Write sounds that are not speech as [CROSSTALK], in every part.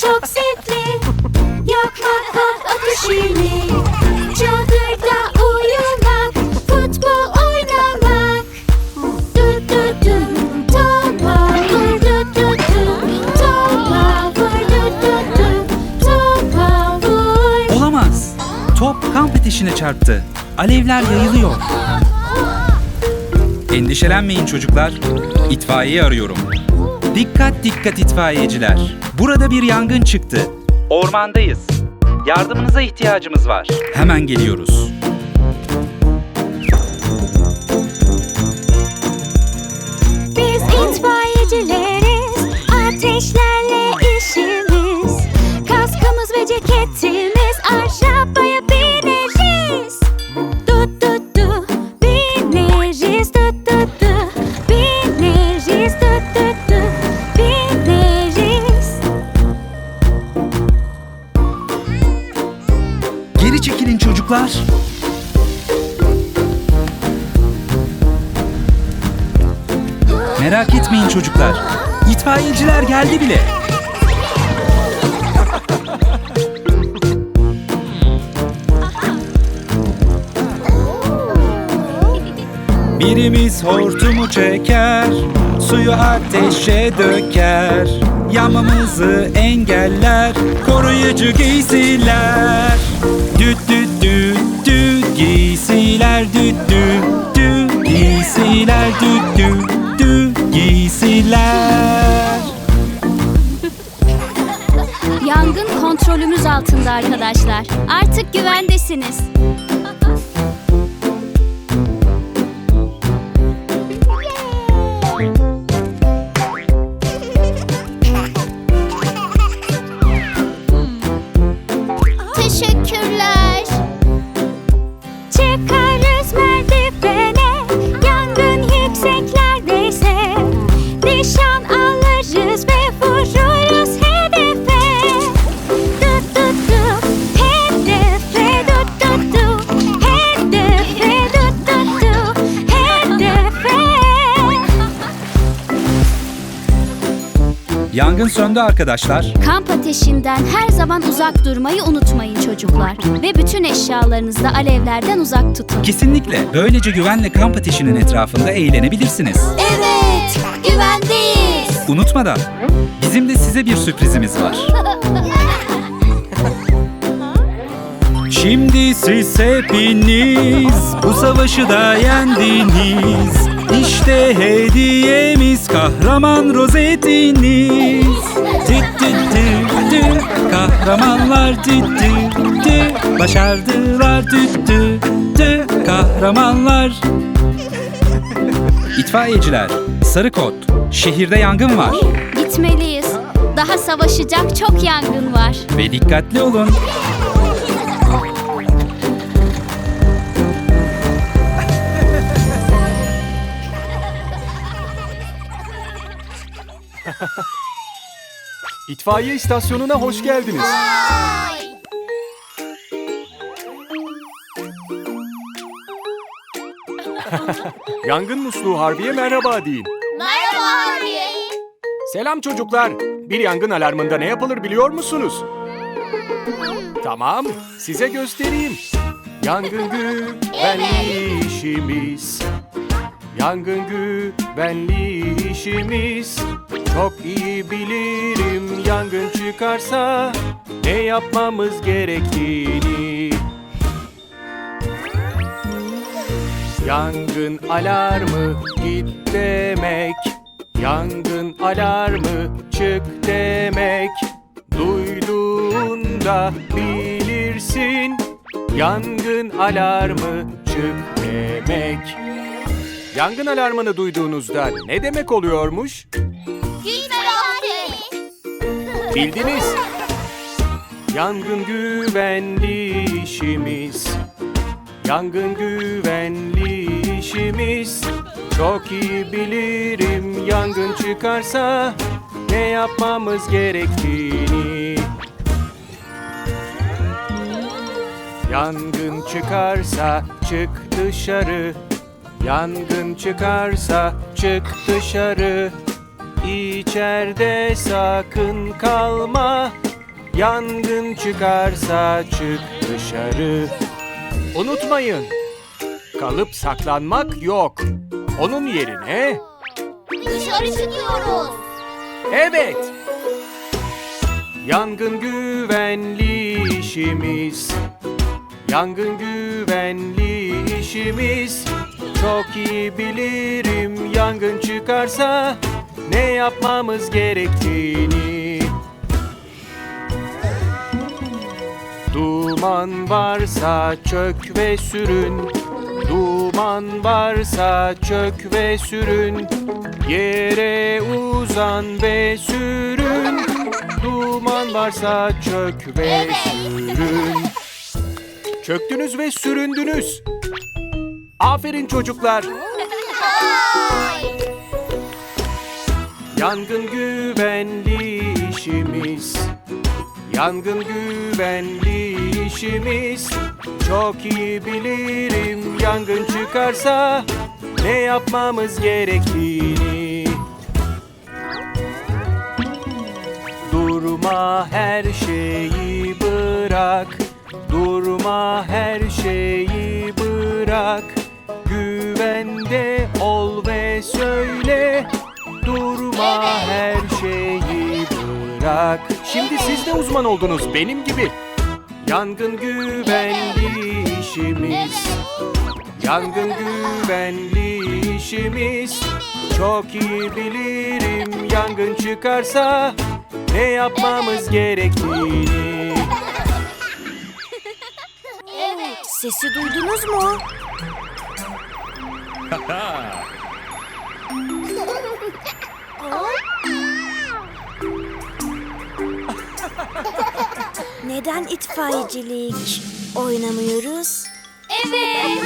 çok zevkli Yakmak ateşini Çadırda uyumak Futbol oynamak Du du du Topa vur du du du Topa vur du du du Topa vur Olamaz. Top kamp ateşine çarptı. Alevler yayılıyor. Endişelenmeyin çocuklar. İtfaiye arıyorum. Dikkat dikkat itfaiyeciler. Burada bir yangın çıktı. Ormandayız. Yardımınıza ihtiyacımız var. Hemen geliyoruz. Biz itfaiyecileriz Ateşlerle işimiz Kaskımız ve ceketimiz Arabaya geldi bile. Birimiz hortumu çeker, suyu ateşe döker. Yanmamızı engeller, koruyucu giysiler. Düt düt düt düt giysiler düt düt düt giysiler düt düt düt giysiler. Yangın kontrolümüz altında arkadaşlar. Artık güvendesiniz. Söndü arkadaşlar. Kamp ateşinden her zaman uzak durmayı unutmayın çocuklar. Ve bütün eşyalarınızı da alevlerden uzak tutun. Kesinlikle. Böylece güvenle kamp ateşinin etrafında eğlenebilirsiniz. Evet, güvendeyiz. Unutmadan bizim de size bir sürprizimiz var. [LAUGHS] Şimdi siz hepiniz bu savaşı da yendiniz. İşte hediyemiz kahraman rozetiniz. Tit kahramanlar tit tit başardılar tit tit tit kahramanlar. İtfaiyeciler, sarı kod, şehirde yangın var Gitmeliyiz. Daha savaşacak çok yangın var. ve dikkatli olun. İtfaiye istasyonuna hoş geldiniz. [LAUGHS] Yangın musluğu Harbiye merhaba deyin. Merhaba Harbiye. Selam çocuklar. Bir yangın alarmında ne yapılır biliyor musunuz? Tamam, size göstereyim. Yangın güvenli işimiz. Yangın güvenli işimiz. Çok iyi bilirim yangın çıkarsa ne yapmamız gerektiğini. Yangın alarmı git demek Yangın alarmı çık demek Duyduğunda bilirsin Yangın alarmı çık demek Yangın alarmını duyduğunuzda ne demek oluyormuş? Bildiniz. Yangın güvenli işimiz. Yangın güvenli işimiz. Çok iyi bilirim yangın çıkarsa ne yapmamız gerektiğini. Yangın çıkarsa çık dışarı. Yangın çıkarsa çık dışarı. İçeride sakın kalma. Yangın çıkarsa çık dışarı. Unutmayın, kalıp saklanmak yok. Onun yerine Dışarı çıkıyoruz. evet. Yangın güvenli işimiz. Yangın güvenli işimiz. Çok iyi bilirim yangın çıkarsa ne yapmamız gerektiğini. Duman varsa çök ve sürün. Duman varsa çök ve sürün. Yere uzan ve sürün. Duman varsa çök ve sürün. Çöktünüz ve süründünüz. Aferin çocuklar. Yangın güvenli işimiz. Yangın güvenli işimiz. Çok iyi bilirim yangın çıkarsa ne yapmamız gerektiğini. Durma her şeyi bırak. Durma her şeyi bırak. Her şeyi bırak. Şimdi siz de uzman oldunuz benim gibi. Yangın güvenli işimiz. Yangın güvenli işimiz. Çok iyi bilirim yangın çıkarsa ne yapmamız gerektiğini. Sesi duydunuz mu? [LAUGHS] [LAUGHS] Neden itfaiyecilik oynamıyoruz? Evet.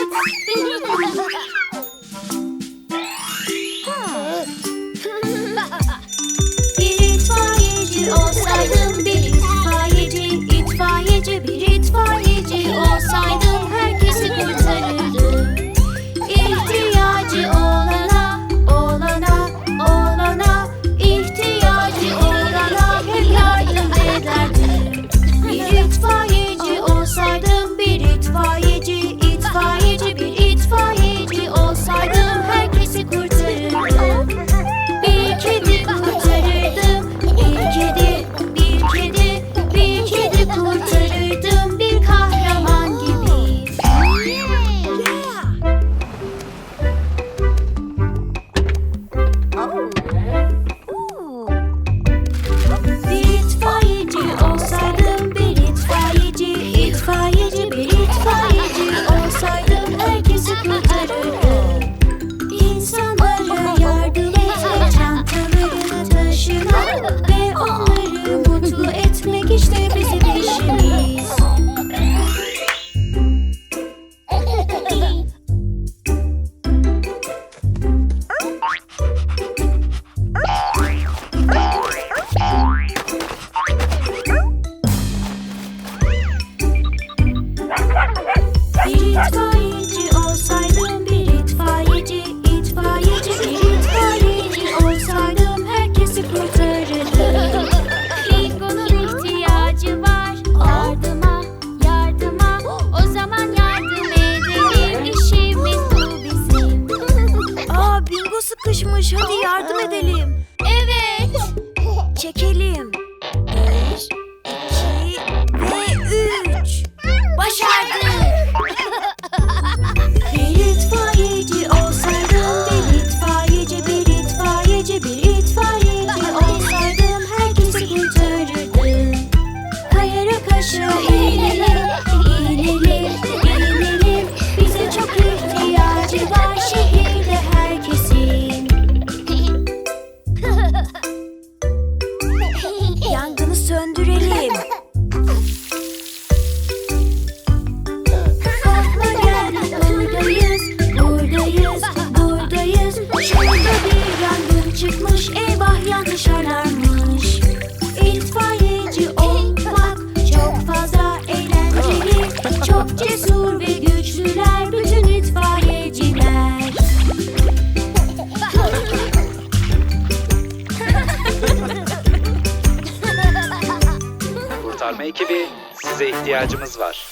kurtarma ekibi size ihtiyacımız var.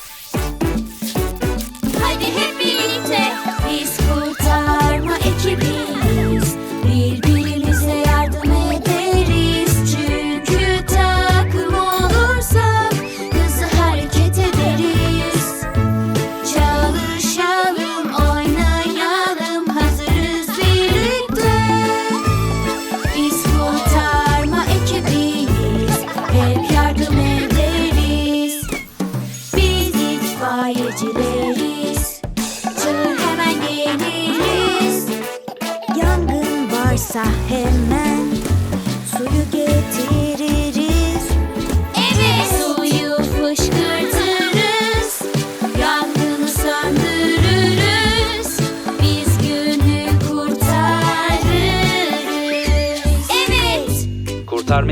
Hadi hep birlikte biz kurtarma ekibiyiz.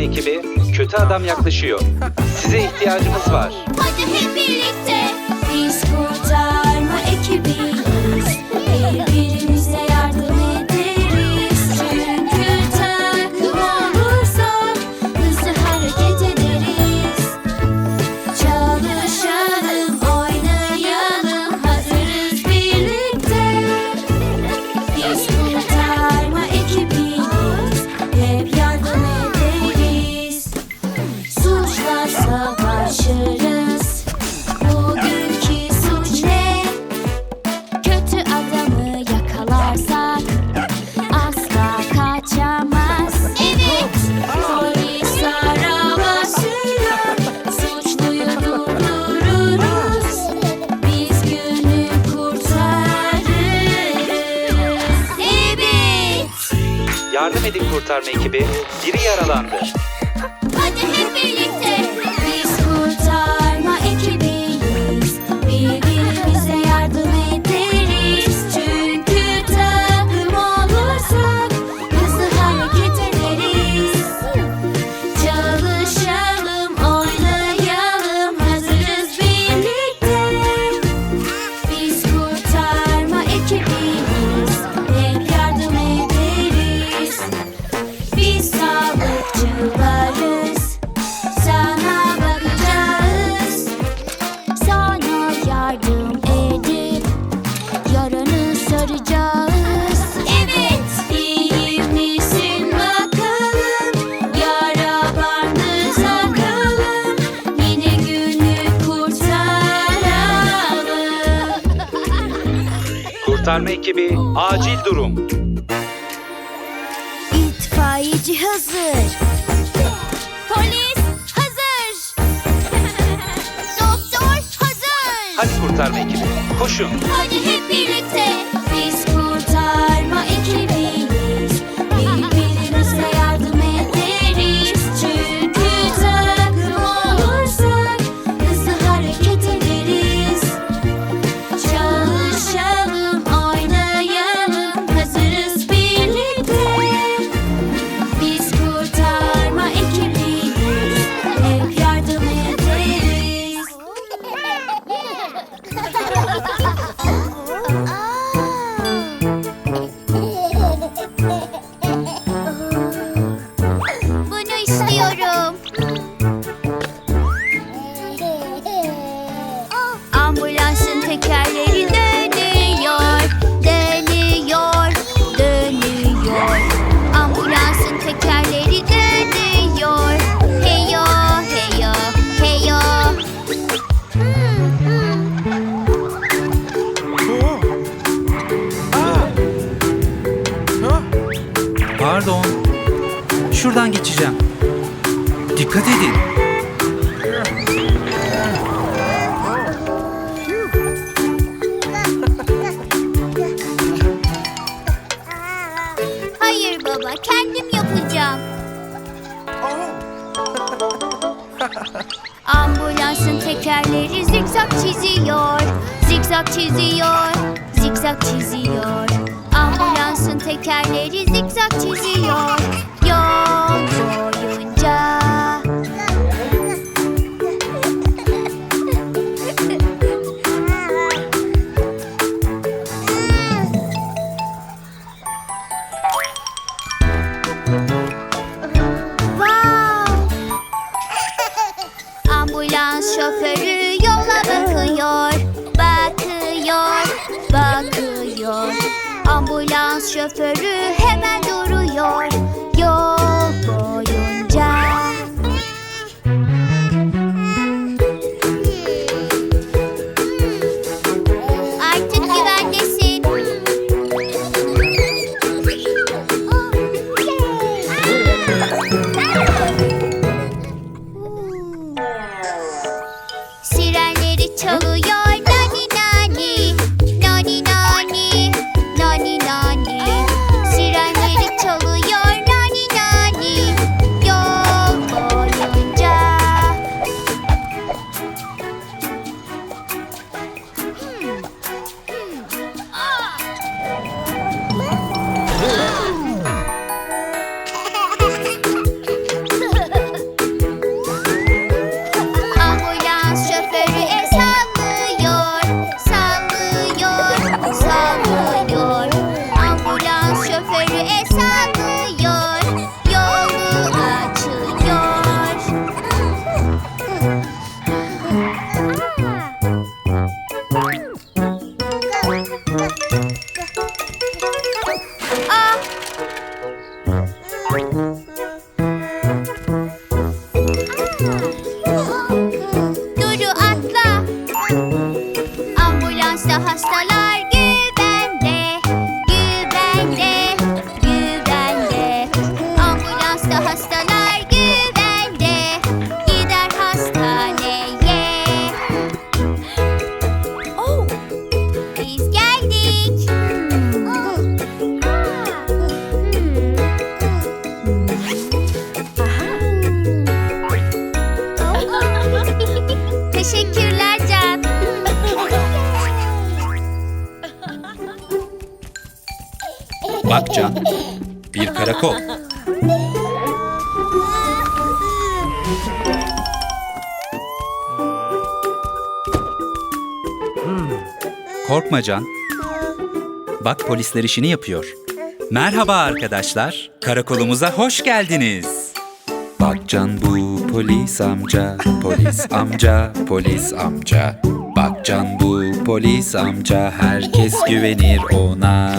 ekibi kötü adam yaklaşıyor. Size ihtiyacımız var. Hadi hep birlikte. yardım edin kurtarma ekibi. Biri yaralandı. kurtarma ekibi acil durum. İtfaiyeci hazır. Polis hazır. [LAUGHS] Doktor hazır. Hadi kurtarma ekibi koşun. Hadi hep birlikte. ハハハハ! Ambulansın tekerleri zikzak çiziyor Zikzak çiziyor, zikzak çiziyor. Ambulansın tekerleri zikzak çiziyor. Yol şoförü Korkma Can. Bak polisler işini yapıyor. Merhaba arkadaşlar. Karakolumuza hoş geldiniz. Bak Can bu polis amca, polis [LAUGHS] amca, polis amca. Bak Can bu polis amca, herkes güvenir ona.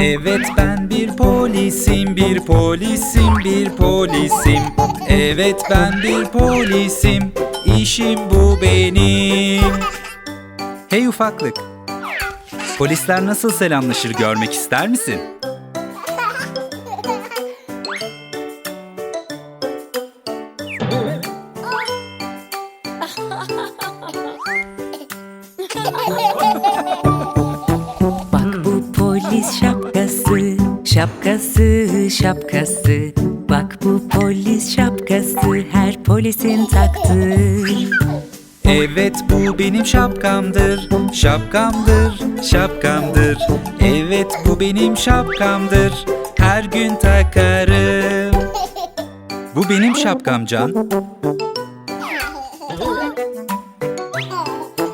Evet ben bir polisim, bir polisim, bir polisim. Evet ben bir polisim, işim bu benim. Hey ufaklık, polisler nasıl selamlaşır görmek ister misin? Bak bu polis şapkası, şapkası, şapkası. Bak bu polis şapkası, her polisin taktığı. Evet bu benim şapkamdır, şapkamdır, şapkamdır. Evet bu benim şapkamdır, her gün takarım. Bu benim şapkam Can.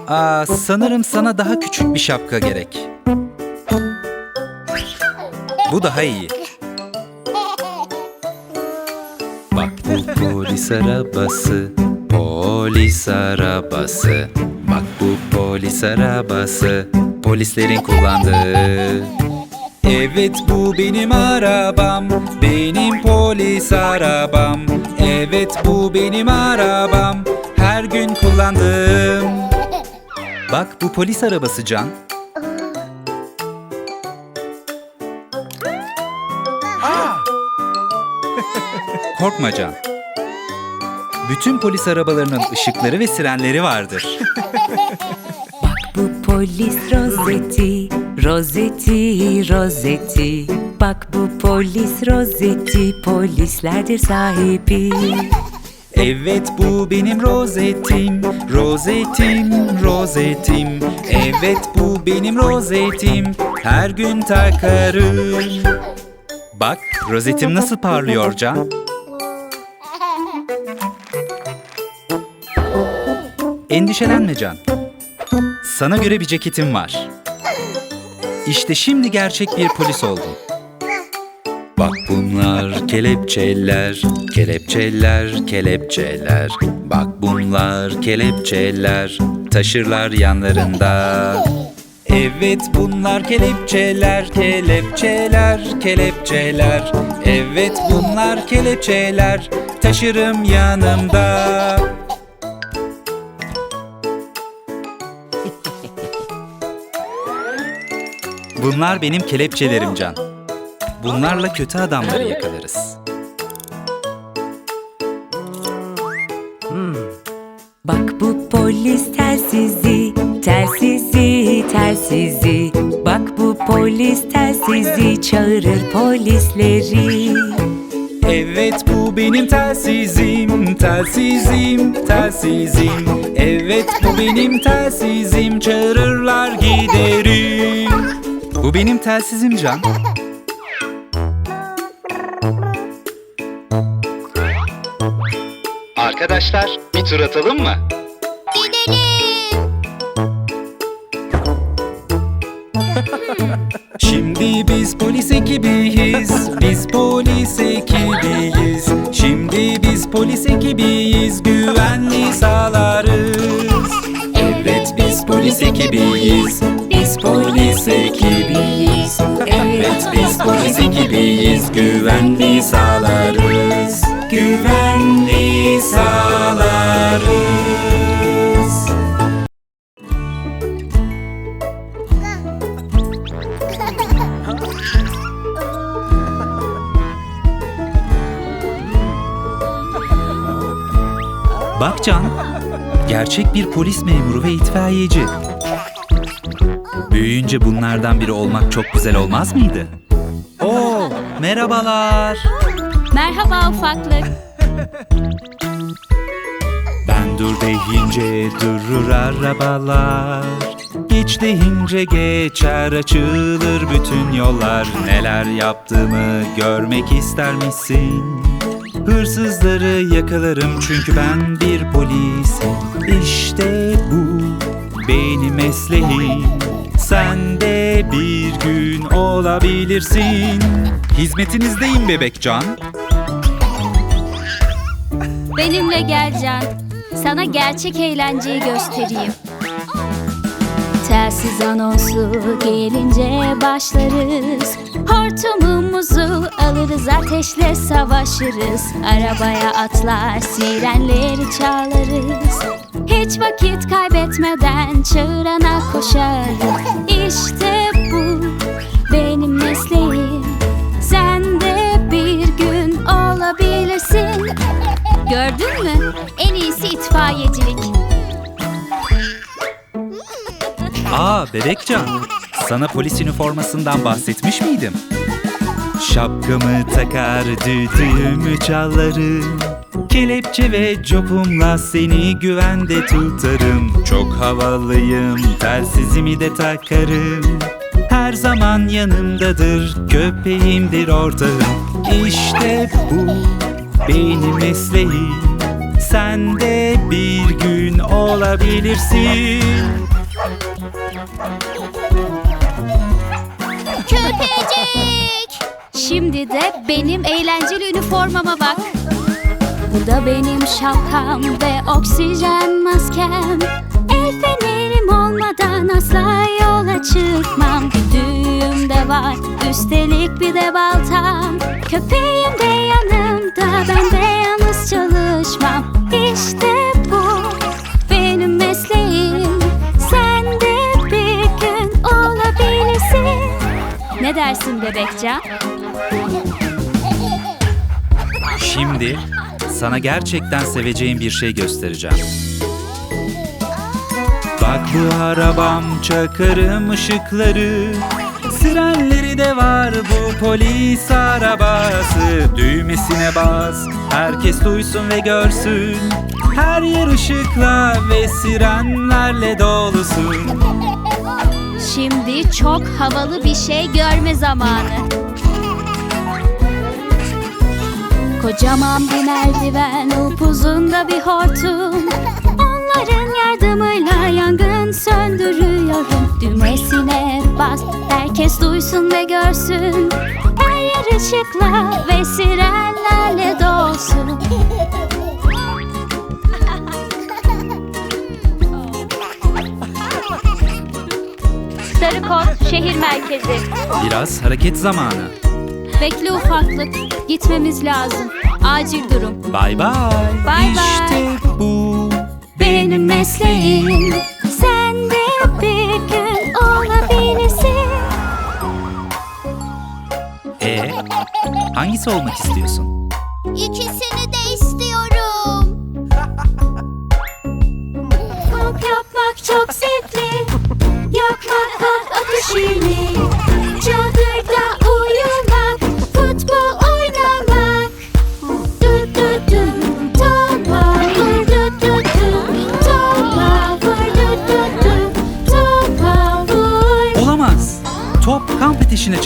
Aa, sanırım sana daha küçük bir şapka gerek. Bu daha iyi. Bak bu polis arabası, polis arabası. Bak bu polis arabası, polislerin kullandığı. Evet bu benim arabam, benim polis arabam. Evet bu benim arabam, her gün kullandığım. Bak bu polis arabası Can. Korkma Can. Bütün polis arabalarının ışıkları ve sirenleri vardır. [LAUGHS] Bu polis rozeti, rozeti, rozeti. Bak bu polis rozeti, polislerdir sahibi. Evet bu benim rozetim, rozetim, rozetim. Evet bu benim rozetim, her gün takarım. Bak rozetim nasıl parlıyor Can. Endişelenme Can. Sana göre bir ceketim var. İşte şimdi gerçek bir polis oldun. Bak bunlar kelepçeler, kelepçeler, kelepçeler. Bak bunlar kelepçeler, taşırlar yanlarında. Evet bunlar kelepçeler, kelepçeler, kelepçeler. Evet bunlar kelepçeler, taşırım yanımda. Bunlar benim kelepçelerim Can. Bunlarla kötü adamları yakalarız. Bak bu polis telsizi, telsizi, telsizi. Bak bu polis telsizi çağırır polisleri. Evet bu benim telsizim, telsizim, telsizim. Evet bu benim telsizim, çağırırlar giderim. Bu benim telsizim Can. Arkadaşlar bir tur atalım mı? Şimdi biz polis ekibiyiz, biz polis ekibiyiz. Şimdi biz polis ekibiyiz, güvenli sağlarız. Evet biz polis ekibiyiz, biz polis ekibiyiz, güvenli sağlarız. Güvenli sağlarız. Bak Can, gerçek bir polis memuru ve itfaiyeci. Büyüyünce bunlardan biri olmak çok güzel olmaz mıydı? Merhabalar. Merhaba ufaklık. Ben dur deyince durur arabalar. Geç deyince geçer açılır bütün yollar. Neler yaptığımı görmek ister misin? Hırsızları yakalarım çünkü ben bir polisim. İşte bu benim mesleğim. Sen de bir gün olabilirsin. Hizmetinizdeyim bebekcan. Benimle gel Can. Sana gerçek eğlenceyi göstereyim. Telsiz anonsu gelince başlarız. Hortumumuzu alırız ateşle savaşırız. Arabaya atlar sirenleri çalarız. Hiç vakit kaybetmeden çığırana koşarız. İşte bu benim mesleğim. Sen de bir gün olabilirsin. Gördün mü? En iyisi itfaiyecilik. Aa Bebekcan, sana polis üniformasından bahsetmiş miydim? Şapkamı takar, düdüğümü çalarım. Kelepçe ve copumla seni güvende tutarım. Çok havalıyım, telsizimi de takarım. Her zaman yanımdadır, köpeğimdir ortağım. İşte bu benim mesleğim. Sen de bir gün olabilirsin. Köpecik! Şimdi de benim eğlenceli üniformama bak. Bu da benim şapkam ve oksijen maskem. El fenerim olmadan asla yola çıkmam. Düğüm de var, üstelik bir de baltam. Köpeğim de yanımda, ben de yalnız çalışmam. İşte bu benim mesleğim. Sen de bir gün olabilirsin. Ne dersin bebekcan? Şimdi sana gerçekten seveceğim bir şey göstereceğim. Bak bu arabam çakarım ışıkları Sirenleri de var bu polis arabası Düğmesine bas herkes duysun ve görsün Her yer ışıkla ve sirenlerle dolusun Şimdi çok havalı bir şey görme zamanı. Kocaman bir merdiven, upuzun da bir hortum. Onların yardımıyla yangın söndürüyorum. Düğmesine bas, herkes duysun ve görsün. Her yer ışıkla ve sirenlerle dolsun. getirdi. Biraz hareket zamanı. Bekle ufaklık. Gitmemiz lazım. Acil durum. Bay bay. Bay İşte bu. Benim mesleğim. Sen de bir gün olabilirsin. E hangisi olmak istiyorsun? İkisini de istiyorum. Kamp yapmak çok zevkli. Yakmak kamp ateşini. Çadırda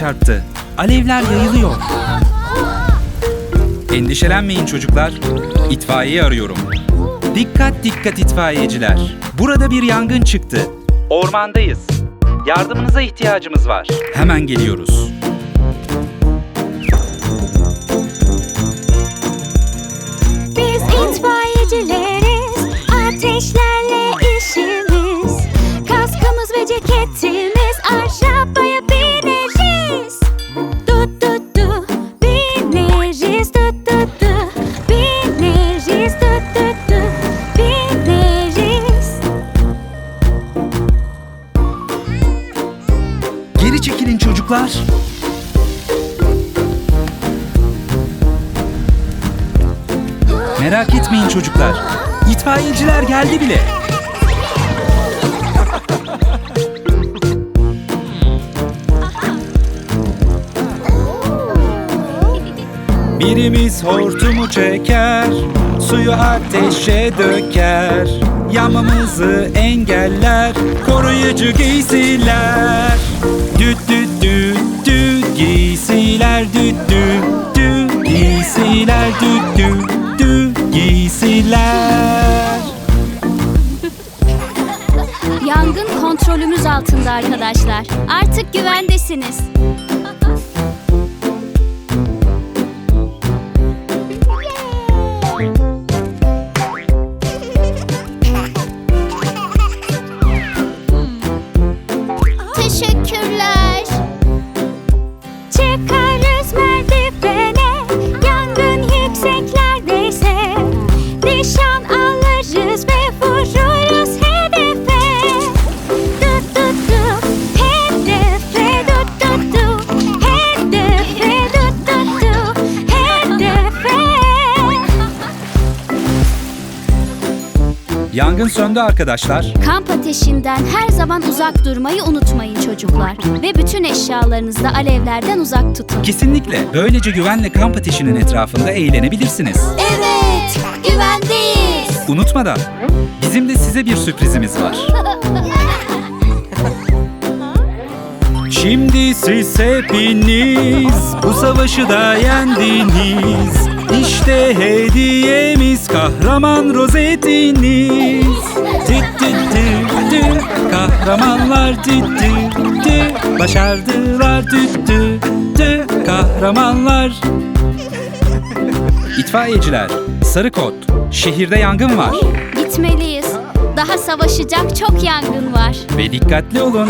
çarptı. Alevler yayılıyor. Endişelenmeyin çocuklar. İtfaiye arıyorum. Dikkat dikkat itfaiyeciler. Burada bir yangın çıktı. Ormandayız. Yardımınıza ihtiyacımız var. Hemen geliyoruz. Bile. Birimiz hortumu çeker, suyu ateşe döker. Yanmamızı engeller, koruyucu giysiler. Düt düt düt düt giysiler düt düt düt giysiler düt altında arkadaşlar. Artık güvendesiniz Söndü arkadaşlar. Kamp ateşinden her zaman uzak durmayı unutmayın çocuklar. Ve bütün eşyalarınızı da alevlerden uzak tutun. Kesinlikle. Böylece güvenle kamp ateşinin etrafında eğlenebilirsiniz. Evet, güvendeyiz. Unutmadan bizim de size bir sürprizimiz var. [LAUGHS] Şimdi siz hepiniz bu savaşı da yendiniz. İşte hediyemiz kahraman rozetiniz. Tit tit tit kahramanlar tit tit tit başardılar tit tit tit kahramanlar. İtfaiyeciler, sarı kod, şehirde yangın var Gitmeliyiz. Daha savaşacak çok yangın var. ve dikkatli olun.